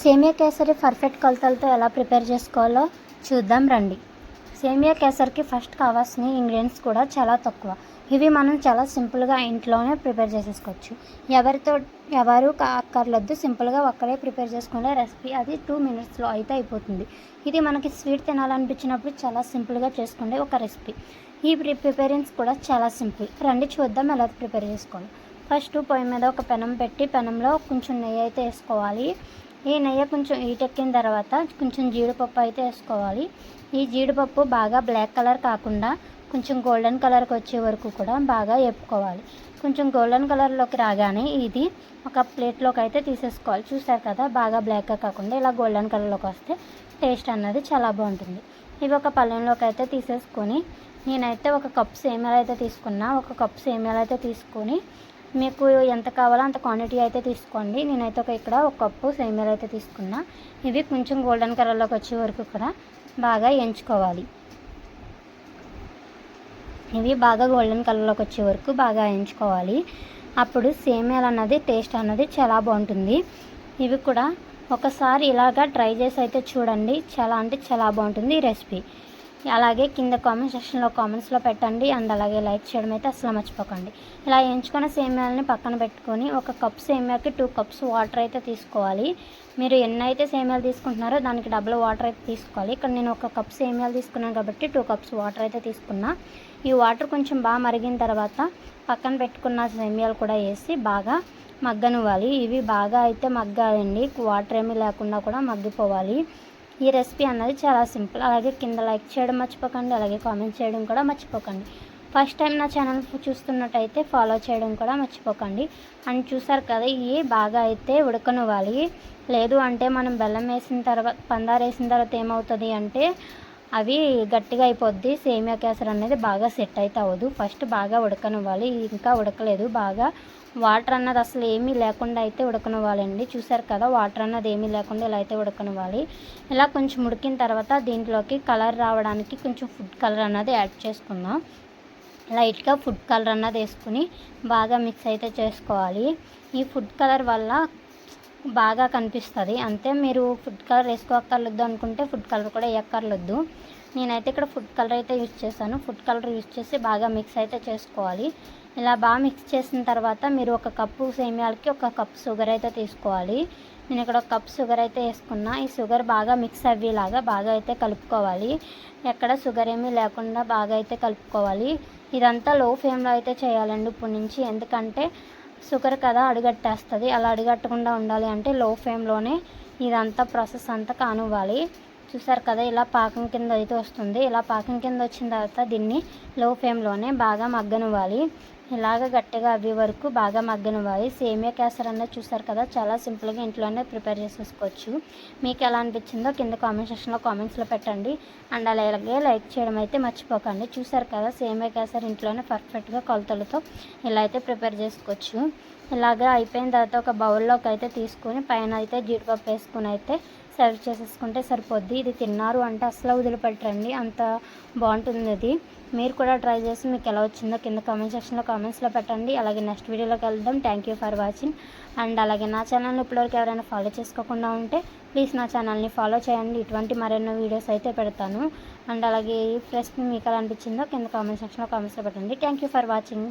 సేమియా కేసరి పర్ఫెక్ట్ కొలతలతో ఎలా ప్రిపేర్ చేసుకోవాలో చూద్దాం రండి. సేమియా కేసరికి ఫస్ట్ కావాల్సిన ఇంగ్రీడియంట్స్ కూడా చాలా తక్కువ. ఇవి మనం చాలా సింపుల్గా ఇంట్లోనే ప్రిపేర్ చేసేసుకోవచ్చు. ఎవరితో ఎవరు అక్కర్లొద్దు సింపుల్గా ఒక్కడే ప్రిపేర్ చేసుకునే రెసిపీ అది టూ మినిట్స్లో అయితే అయిపోతుంది. ఇది మనకి స్వీట్ తినాలనిపించినప్పుడు చాలా సింపుల్గా చేసుకునే ఒక రెసిపీ ఈ ప్రి ప్రిపేరెన్స్ కూడా చాలా సింపుల్ రండి చూద్దాం ఎలా ప్రిపేర్ చేసుకోవాలి. ఫస్ట్ పొయ్యి మీద ఒక పెనం పెట్టి పెనంలో కొంచెం నెయ్యి అయితే వేసుకోవాలి. ఈ నెయ్యి కొంచెం ఈటెక్కిన తర్వాత కొంచెం జీడిపప్పు అయితే వేసుకోవాలి. ఈ జీడిపప్పు బాగా బ్లాక్ కలర్ కాకుండా కొంచెం గోల్డెన్ కలర్కి వచ్చే వరకు కూడా బాగా వేపుకోవాలి. కొంచెం గోల్డెన్ కలర్లోకి రాగానే ఇది ఒక ప్లేట్లోకి అయితే తీసేసుకోవాలి. చూసారు కదా బాగా బ్లాక్గా కాకుండా ఇలా గోల్డెన్ కలర్లోకి వస్తే టేస్ట్ అన్నది చాలా బాగుంటుంది. ఇవి ఒక పళ్ళెంలోకి అయితే తీసేసుకొని నేనైతే ఒక కప్ సేమియాలు అయితే తీసుకున్నా. ఒక కప్ సేమియాలు అయితే తీసుకొని మీకు ఎంత కావాలో అంత క్వాంటిటీ అయితే తీసుకోండి. నేనైతే ఒక ఇక్కడ ఒక కప్పు సేమియాలు అయితే తీసుకున్నా. ఇవి కొంచెం గోల్డెన్ కలర్లోకి వచ్చే వరకు కూడా బాగా ఎంచుకోవాలి. ఇవి బాగా గోల్డెన్ కలర్లోకి వచ్చే వరకు బాగా ఎంచుకోవాలి. అప్పుడు సేమియాలు అన్నది టేస్ట్ అన్నది చాలా బాగుంటుంది. ఇవి కూడా ఒకసారి ఇలాగా ట్రై చేసి అయితే చూడండి. చాలా అంటే చాలా బాగుంటుంది ఈ రెసిపీ అలాగే కింద కామెంట్ సెక్షన్లో కామెంట్స్లో పెట్టండి. అండ్ అలాగే లైక్ చేయడం అయితే అసలు మర్చిపోకండి. ఇలా ఎంచుకున్న సేమియాలని పక్కన పెట్టుకొని ఒక కప్ సేమియాకి టూ కప్స్ వాటర్ అయితే తీసుకోవాలి. మీరు ఎన్ని అయితే సేమియాలు తీసుకుంటున్నారో దానికి డబుల్ వాటర్ అయితే తీసుకోవాలి. ఇక్కడ నేను ఒక కప్ సేమియాలు తీసుకున్నాను కాబట్టి టూ కప్స్ వాటర్ అయితే తీసుకున్నా. ఈ వాటర్ కొంచెం బాగా మరిగిన తర్వాత పక్కన పెట్టుకున్న సేమియాలు కూడా వేసి బాగా మగ్గనివ్వాలి. ఇవి బాగా అయితే మగ్గాలండి. వాటర్ ఏమీ లేకుండా కూడా మగ్గిపోవాలి. ఈ రెసిపీ అన్నది చాలా సింపుల్. అలాగే కింద లైక్ చేయడం మర్చిపోకండి అలాగే కామెంట్ చేయడం కూడా మర్చిపోకండి. ఫస్ట్ టైం నా ఛానల్ చూస్తున్నట్టయితే ఫాలో చేయడం కూడా మర్చిపోకండి. అండ్ చూసారు కదా ఇవి బాగా అయితే ఉడకనివ్వాలి. లేదు అంటే మనం బెల్లం వేసిన తర్వాత పందారు వేసిన తర్వాత ఏమవుతుంది అంటే అవి గట్టిగా అయిపోద్ది. సేమియా కేసరి అనేది బాగా సెట్ అయితే అవ్వదు. ఫస్ట్ బాగా ఉడకనివ్వాలి. ఇంకా ఉడకలేదు. బాగా వాటర్ అన్నది అసలు ఏమీ లేకుండా అయితే ఉడకనివ్వాలండి. చూసారు కదా వాటర్ అన్నది ఏమీ లేకుండా ఇలా అయితే ఉడకనివ్వాలి. ఇలా కొంచెం ఉడికిన తర్వాత దీంట్లోకి కలర్ రావడానికి కొంచెం ఫుడ్ కలర్ అన్నది యాడ్ చేసుకుందాం. లైట్గా ఫుడ్ కలర్ అన్నది వేసుకుని బాగా మిక్స్ అయితే చేసుకోవాలి. ఈ ఫుడ్ కలర్ వల్ల బాగా కనిపిస్తుంది. అంతే మీరు ఫుడ్ కలర్ వేసుకోక్కర్లేదు అనుకుంటే ఫుడ్ కలర్ కూడా వేయక్కర్లేదు నేనైతే ఇక్కడ ఫుడ్ కలర్ అయితే యూజ్ చేశాను. ఫుడ్ కలర్ యూజ్ చేసి బాగా మిక్స్ అయితే చేసుకోవాలి. ఇలా బాగా మిక్స్ చేసిన తర్వాత మీరు ఒక కప్పు సేమియాలకి ఒక కప్ షుగర్ అయితే తీసుకోవాలి. నేను ఇక్కడ ఒక కప్ షుగర్ అయితే వేసుకున్నా. ఈ షుగర్ బాగా మిక్స్ అయ్యేలాగా బాగా అయితే కలుపుకోవాలి. ఎక్కడ షుగర్ ఏమీ లేకుండా బాగా అయితే కలుపుకోవాలి. ఇదంతా లో ఫ్లేమ్లో అయితే చేయాలండి ఇప్పటి నుంచి. ఎందుకంటే షుగర్ కదా అడుగట్టేస్తుంది. అలా అడుగట్టకుండా ఉండాలి అంటే లో ఫ్లేమ్లోనే ఇదంతా ప్రాసెస్ అంతా కానివ్వాలి. చూసారు కదా ఇలా పాకం కింద అయితే వస్తుంది. ఇలా పాకం కింద వచ్చిన తర్వాత దీన్ని లో ఫ్లేమ్లోనే బాగా మగ్గనివ్వాలి. ఇలాగ గట్టిగా అవి వరకు బాగా మగ్గనివ్వాలి. సేమియా కేసర్ అన్నది చూసారు కదా చాలా సింపుల్గా ఇంట్లోనే ప్రిపేర్ చేసేసుకోవచ్చు. మీకు ఎలా అనిపించిందో కింద కామెంట్ సెక్షన్లో కామెంట్స్లో పెట్టండి. అండ్ అలాగే లైక్ చేయడం అయితే మర్చిపోకండి. చూసారు కదా సేమియా కేసర్ ఇంట్లోనే పర్ఫెక్ట్గా కొలతలతో ఇలా అయితే ప్రిపేర్ చేసుకోవచ్చు. ఇలాగా అయిపోయిన తర్వాత ఒక బౌల్లోకి అయితే తీసుకొని పైన అయితే జీడిపప్పు వేసుకుని అయితే సర్వ్ చేసేసుకుంటే సరిపోద్ది. ఇది తిన్నారు అంటే అసలు వదిలిపెట్టరండి. అంత బాగుంటుంది అది. మీరు కూడా ట్రై చేసి మీకు ఎలా వచ్చిందో కింద కామెంట్ సెక్షన్లో కామెంట్స్లో పెట్టండి. అలాగే నెక్స్ట్ వీడియోలోకి వెళ్దాం. Thank you for watching and అలాగే నా ఛానల్ని ఇప్పటివరకు ఎవరైనా ఫాలో చేసుకోకుండా ఉంటే ప్లీజ్ నా ఛానల్ని ఫాలో చేయండి. ఇటువంటి మరెన్నో వీడియోస్ అయితే పెడతాను. అండ్ అలాగే ఈ మీకు ఎలా అనిపించిందో కింద కామెంట్ సెక్షన్లో కామెంట్స్లో పెట్టండి. Thank you for watching